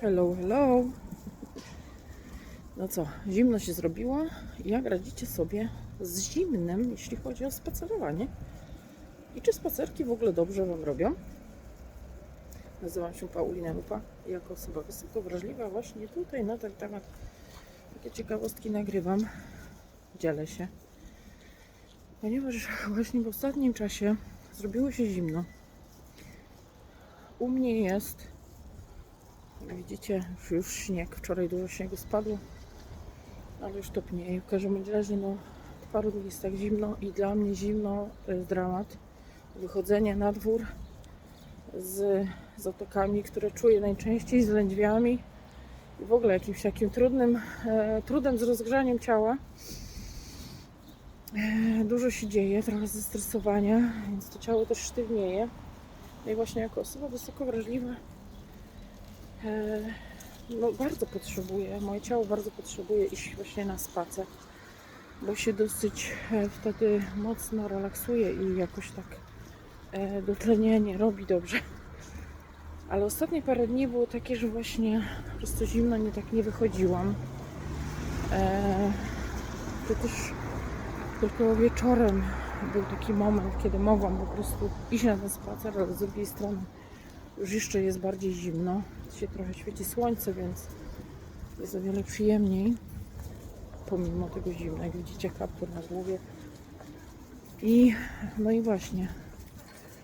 Hello, hello. No co, zimno się zrobiło. Jak radzicie sobie z zimnem, jeśli chodzi o spacerowanie? I czy spacerki w ogóle dobrze Wam robią? Nazywam się Paulina Lupa. i Jako osoba wysoko wrażliwa właśnie tutaj na ten temat takie ciekawostki nagrywam. Dzielę się. Ponieważ właśnie w ostatnim czasie zrobiło się zimno. U mnie jest widzicie, już, śnieg. Wczoraj dużo śniegu spadło, ale już topnieje. W każdym razie, no, paru dni jest tak zimno i dla mnie zimno jest dramat. Wychodzenie na dwór z zatokami, które czuję najczęściej, z lędźwiami i w ogóle jakimś takim trudnym, e, trudem z rozgrzaniem ciała. E, dużo się dzieje, trochę zestresowania, więc to ciało też sztywnieje. No i właśnie jako osoba wysoko wrażliwa no bardzo potrzebuję, moje ciało bardzo potrzebuje iść właśnie na spacer, bo się dosyć e, wtedy mocno relaksuje i jakoś tak e, dotlenienie robi dobrze. Ale ostatnie parę dni było takie, że właśnie po prostu zimno, nie tak nie wychodziłam. E, to też tylko wieczorem był taki moment, kiedy mogłam po prostu iść na ten spacer, ale z drugiej strony już jeszcze jest bardziej zimno. Dzisiaj trochę świeci słońce, więc jest o wiele przyjemniej. Pomimo tego zimna, jak widzicie, kaptur na głowie. I no i właśnie,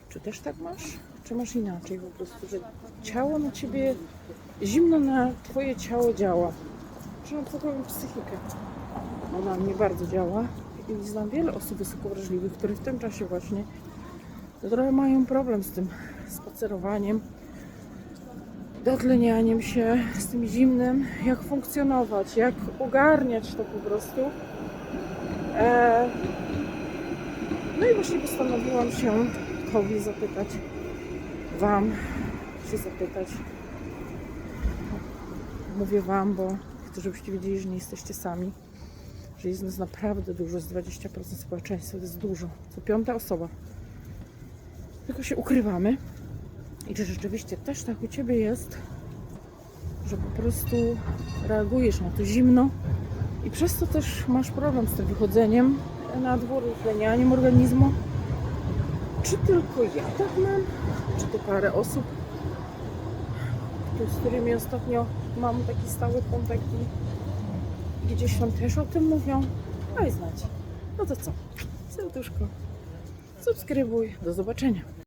czy też tak masz? Czy masz inaczej po prostu, że ciało na ciebie, zimno na twoje ciało działa? Czy na twoją psychikę? Ona mnie bardzo działa i znam wiele osób wysoko wrażliwych, które w tym czasie właśnie trochę mają problem z tym spacerowaniem, dotlenianiem się, z tym zimnym, jak funkcjonować, jak ogarniać to po prostu. E, no i właśnie postanowiłam się Tobie zapytać, Wam się zapytać. Mówię Wam, bo chcę, żebyście wiedzieli, że nie jesteście sami. Że jest nas naprawdę dużo, z 20% społeczeństwa, to jest dużo. Co piąta osoba tylko się ukrywamy. I czy rzeczywiście też tak u Ciebie jest, że po prostu reagujesz na to zimno i przez to też masz problem z tym wychodzeniem na dwór, utlenianiem organizmu? Czy tylko ja tak mam? Czy to parę osób, z którymi ostatnio mam taki stały kontakt i gdzieś tam też o tym mówią? Daj znać. No to co? Serduszko. Subskrybuj. Do zobaczenia.